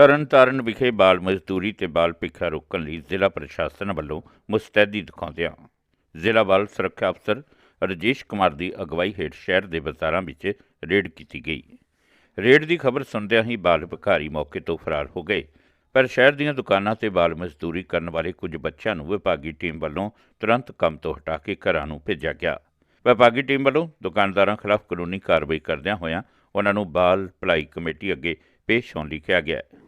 ਤਰਨਤਾਰਨ ਵਿਖੇ ਬਾਲ ਮਜ਼ਦੂਰੀ ਤੇ ਬਾਲ ਭਿੱਖਾ ਰੋਕਣ ਲਈ ਜ਼ਿਲ੍ਹਾ ਪ੍ਰਸ਼ਾਸਨ ਵੱਲੋਂ ਮੁਸਤੈਦੀ ਦਿਖਾਉਂਦਿਆਂ ਜ਼ਿਲ੍ਹਾ ਬਾਲ ਸੁਰੱਖਿਆ ਅਫਸਰ ਰਜੇਸ਼ ਕੁਮਾਰ ਦੀ ਅਗਵਾਈ ਹੇਠ ਸ਼ਹਿਰ ਦੇ ਬਾਜ਼ਾਰਾਂ ਵਿੱਚ ਰੇਡ ਕੀਤੀ ਗਈ। ਰੇਡ ਦੀ ਖਬਰ ਸੁਣਦਿਆਂ ਹੀ ਬਾਲ ਭਿਖਾਰੀ ਮੌਕੇ ਤੋਂ ਫਰਾਰ ਹੋ ਗਏ। ਪਰ ਸ਼ਹਿਰ ਦੀਆਂ ਦੁਕਾਨਾਂ ਤੇ ਬਾਲ ਮਜ਼ਦੂਰੀ ਕਰਨ ਵਾਲੇ ਕੁਝ ਬੱਚਿਆਂ ਨੂੰ ਵਿਭਾਗੀ ਟੀਮ ਵੱਲੋਂ ਤੁਰੰਤ ਕੰਮ ਤੋਂ ਹਟਾ ਕੇ ਘਰਾਂ ਨੂੰ ਭੇਜਿਆ ਗਿਆ। ਵਿਭਾਗੀ ਟੀਮ ਵੱਲੋਂ ਦੁਕਾਨਦਾਰਾਂ ਖਿਲਾਫ ਕਾਨੂੰਨੀ ਕਾਰਵਾਈ ਕਰਦਿਆਂ ਹੋਇਆਂ ਉਹਨਾਂ ਨੂੰ ਬਾਲ ਭਲਾਈ ਕਮੇਟੀ ਅੱਗੇ ਪੇਸ਼ ਹੋਣ ਲਈ ਕਿਹਾ ਗਿਆ ਹੈ।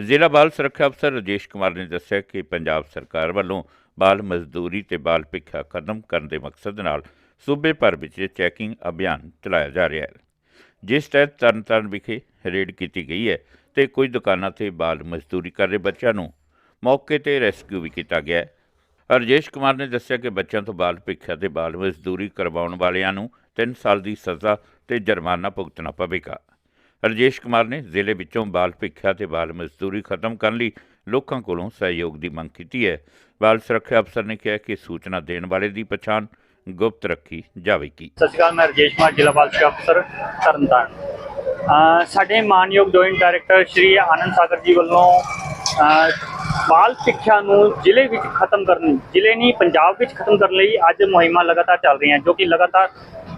ਜ਼ਿਲ੍ਹਾ ਬਾਲ ਸੁਰੱਖਿਆ ਅਫਸਰ ਰਜੇਸ਼ ਕੁਮਾਰ ਨੇ ਦੱਸਿਆ ਕਿ ਪੰਜਾਬ ਸਰਕਾਰ ਵੱਲੋਂ ਬਾਲ ਮਜ਼ਦੂਰੀ ਤੇ ਬਾਲ ਭਿੱਖਾ ਖਤਮ ਕਰਨ ਦੇ ਮਕਸਦ ਨਾਲ ਸੂਬੇ ਭਰ ਵਿੱਚ ਚੈਕਿੰਗ ਅਭਿਆਨ ਚਲਾਇਆ ਜਾ ਰਿਹਾ ਹੈ। ਜਿਸ ਤਹਿਤ ਤਰਨਤਾਰਨ ਵਿਖੇ ਰੇਡ ਕੀਤੀ ਗਈ ਹੈ ਤੇ ਕੁਝ ਦੁਕਾਨਾਂ ਤੇ ਬਾਲ ਮਜ਼ਦੂਰੀ ਕਰ ਰਹੇ ਬੱਚਿਆਂ ਨੂੰ ਮੌਕੇ ਤੇ ਰੈਸਕਿਊ ਵੀ ਕੀਤਾ ਗਿਆ ਹੈ। ਰਜੇਸ਼ ਕੁਮਾਰ ਨੇ ਦੱਸਿਆ ਕਿ ਬੱਚਿਆਂ ਤੋਂ ਬਾਲ ਭਿੱਖਿਆ ਤੇ ਬਾਲ ਮਜ਼ਦੂਰੀ ਕਰਵਾਉਣ ਵਾਲਿਆਂ ਨੂੰ 3 ਸਾਲ ਦੀ ਸਜ਼ਾ ਤੇ ਜੁਰਮਾਨਾ ਭੁਗਤਣਾ ਪਵੇਗਾ। ਰਜੇਸ਼ ਕੁਮਾਰ ਨੇ ਜ਼ਿਲ੍ਹੇ ਵਿੱਚੋਂ ਬਾਲ ਭਿੱਖਿਆ ਤੇ ਬਾਲ ਮਜ਼ਦੂਰੀ ਖਤਮ ਕਰਨ ਲਈ ਲੋਕਾਂ ਕੋਲੋਂ ਸਹਿਯੋਗ ਦੀ ਮੰਗ ਕੀਤੀ ਹੈ। ਬਾਲ ਸੁਰੱਖਿਆ ਅਫਸਰ ਨੇ ਕਿਹਾ ਕਿ ਸੂਚਨਾ ਦੇਣ ਵਾਲੇ ਦੀ ਪਛਾਣ ਗੁਪਤ ਰੱਖੀ ਜਾਵੇਗੀ। ਸਤਿ ਸ਼੍ਰੀ ਅਕਾਲ, ਮੈਂ ਰਜੇਸ਼ ਕੁਮਾਰ, ਜ਼ਿਲ੍ਹਾ ਬਾਲ ਸੁਰੱਖਿਆ ਅਫਸਰ ਤਰਨਤਾਰਨ। ਸਾਡੇ ਮਾਨਯੋਗ ਜੁਆਇੰਟ ਡਾਇਰੈਕਟਰ ਸ਼੍ਰੀ ਆਨੰਦ ਸਾਗਰ ਜੀ ਵੱਲੋਂ ਬਾਲ ਸਿੱਖਿਆ ਨੂੰ ਜ਼ਿਲ੍ਹੇ ਵਿੱਚ ਖਤਮ ਕਰਨ, ਜ਼ਿਲ੍ਹੇ ਨਹੀਂ, ਪੰਜਾਬ ਵਿੱਚ ਖਤਮ ਕਰਨ ਲਈ ਅੱਜ ਮੁਹਿੰਮਾਂ ਲਗਾਤਾਰ ਚੱਲ ਰਹੀਆਂ, ਜੋ ਕਿ ਲਗਾਤਾਰ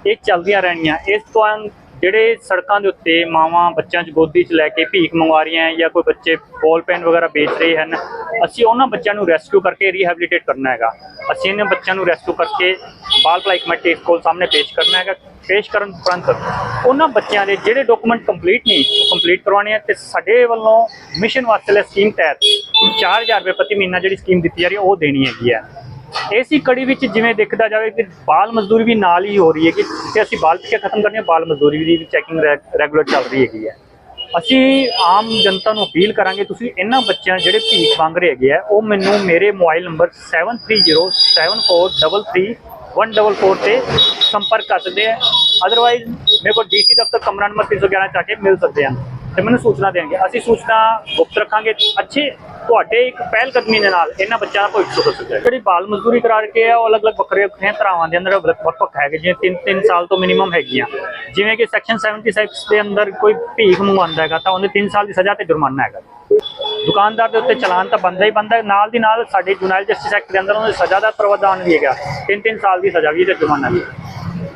ਇਹ ਚੱਲਦੀਆਂ ਰਹਿਣੀਆਂ। ਇਸ ਤੋਂ ਜਿਹੜੇ ਸੜਕਾਂ ਦੇ ਉੱਤੇ ਮਾਵਾਂ ਬੱਚਿਆਂ 'ਚ ਗੋਦੀ 'ਚ ਲੈ ਕੇ ਭੀਖ ਮੰਗਵਾ ਰਹੀਆਂ ਜਾਂ ਕੋਈ ਬੱਚੇ ਬੋਲ ਪੈਨ ਵਗੈਰਾ ਵੇਚ ਰਹੇ ਹਨ, ਅਸੀਂ ਉਹਨਾਂ ਬੱਚਿਆਂ ਨੂੰ ਰੈਸਕਿਊ ਕਰਕੇ ਰੀਹੈਬਿਲਿਟੇਟ ਕਰਨਾ ਹੈਗਾ। ਅਸੀਂ ਇਹਨਾਂ ਬੱਚਿਆਂ ਨੂੰ ਰੈਸਕਿਊ ਕਰਕੇ ਬਾਲ ਭਲਾਈ ਕਮੇਟੀ ਕੋਲ ਸਾਹਮਣੇ ਪੇਸ਼ ਕਰਨਾ ਹੈਗਾ। ਪੇਸ਼ ਕਰਨ ਉਪਰੰਤ ਉਹਨਾਂ ਬੱਚਿਆਂ ਦੇ ਜਿਹੜੇ ਡਾਕੂਮੈਂਟ ਕੰਪਲੀਟ ਨਹੀਂ ਉਹ ਕੰਪਲੀਟ ਕਰਵਾਉਣੇ ਆ ਤੇ ਸਾਡੇ ਵੱਲੋਂ ਮਿਸ਼ਨ ਵਾਸਤੇ ਸਕੀਮ ਤਹਿਤ 4000 ਰੁਪਏ ਪ੍ਰਤੀ ਮਹੀਨਾ ਜਿਹੜੀ ਸਕੀਮ ਦਿੱਤੀ ਜਾ ਰਹੀ ਹੈ, ਉਹ ਦੇਣੀ ਹੈਗੀ ਹੈ। ਇਸੀ ਕੜੀ ਵਿੱਚ ਜਿਵੇਂ ਦੇਖਦਾ ਜਾਵੇ ਕਿ ਬਾਲ ਮਜ਼ਦੂਰੀ ਵੀ ਨਾਲ ਹੀ ਹੋ ਰਹੀ ਹੈ ਕਿ ਤੇ ਅਸੀਂ ਬਾਲ ਪਿੱਛੇ ਖਤਮ ਕਰਨੀ ਹੈ, ਬਾਲ ਮਜ਼ਦੂਰੀ ਦੀ ਵੀ ਚੈਕਿੰਗ ਰੈਗੂਲਰ ਚੱਲ ਰਹੀ ਹੈਗੀ ਹੈ। ਅਸੀਂ ਆਮ ਜਨਤਾ ਨੂੰ ਅਪੀਲ ਕਰਾਂਗੇ, ਤੁਸੀਂ ਇਹਨਾਂ ਬੱਚਿਆਂ ਜਿਹੜੇ ਭੀਖ ਮੰਗ ਰਹੇ ਹੈਗੇ ਆ, ਉਹ ਮੈਨੂੰ ਮੇਰੇ ਮੋਬਾਈਲ ਨੰਬਰ 7307433144 ਤੇ ਸੰਪਰਕ ਕਰ ਸਕਦੇ ਆ। ਅਦਰਵਾਈਜ਼ ਮੇਰੇ ਕੋਲ ਡੀਸੀ ਦਫ਼ਤਰ ਕਮਰਾ ਨੰਬਰ 311 ਚ ਆ ਕੇ ਮਿਲ ਸਕਦੇ ਹਨ ਤੇ ਮੈਨੂੰ ਸੂਚਨਾ ਦੇਣਗੇ। ਅਸੀਂ ਸੂਚਨਾ ਗੁਪਤ ਰੱਖਾਂਗੇ। ਅੱਛੇ ਤੁਹਾਡੇ ਇੱਕ ਪਹਿਲ ਕਦਮੀ ਦੇ ਨਾਲ ਇਹਨਾਂ ਬੱਚਿਆਂ ਦਾ ਭਵਿੱਖ ਸੁਧਰ ਸਕਦਾ ਹੈ। ਜਿਹੜੀ ਬਾਲ ਮਜ਼ਦੂਰੀ ਕਰਾ ਕੇ ਆ, ਉਹ ਅਲੱਗ-ਅਲੱਗ ਵੱਖਰੇ ਵੱਖਰੇ ਤਰ੍ਹਾਂਵਾਂ ਦੇ ਅੰਦਰ ਵੱਖ ਵੱਖ ਹੈਗੇ, ਜਿਵੇਂ 3-3 ਸਾਲ ਤੋਂ ਮਿਨੀਮਮ ਹੈਗੀਆਂ। ਜਿਵੇਂ ਕਿ ਸੈਕਸ਼ਨ 76 ਦੇ ਅੰਦਰ ਕੋਈ ਭੀਖ ਮੰਗਵਾਉਂਦਾ ਹੈਗਾ, ਤਾਂ ਉਹਨੇ 3 ਸਾਲ ਦੀ ਸਜ਼ਾ ਤੇ ਜੁਰਮਾਨਾ ਹੈਗਾ। ਦੁਕਾਨਦਾਰ ਦੇ ਉੱਤੇ ਚਲਾਨ ਤਾਂ ਬੰਦਾ ਹੀ ਬੰਦਾ ਨਾਲ ਦੀ ਨਾਲ ਸਾਡੇ ਜੁਨਾਇਲ ਜਸਟਿਸ ਐਕਟ ਦੇ ਅੰਦਰ ਉਹਨੂੰ ਸਜ਼ਾ ਦਾ ਪ੍ਰਾਵਧਾਨ ਵੀ ਹੈਗਾ। 3-3 ਸਾਲ ਦੀ ਸਜ਼ਾ ਵੀ ਤੇ ਜੁਰਮਾਨਾ ਵੀ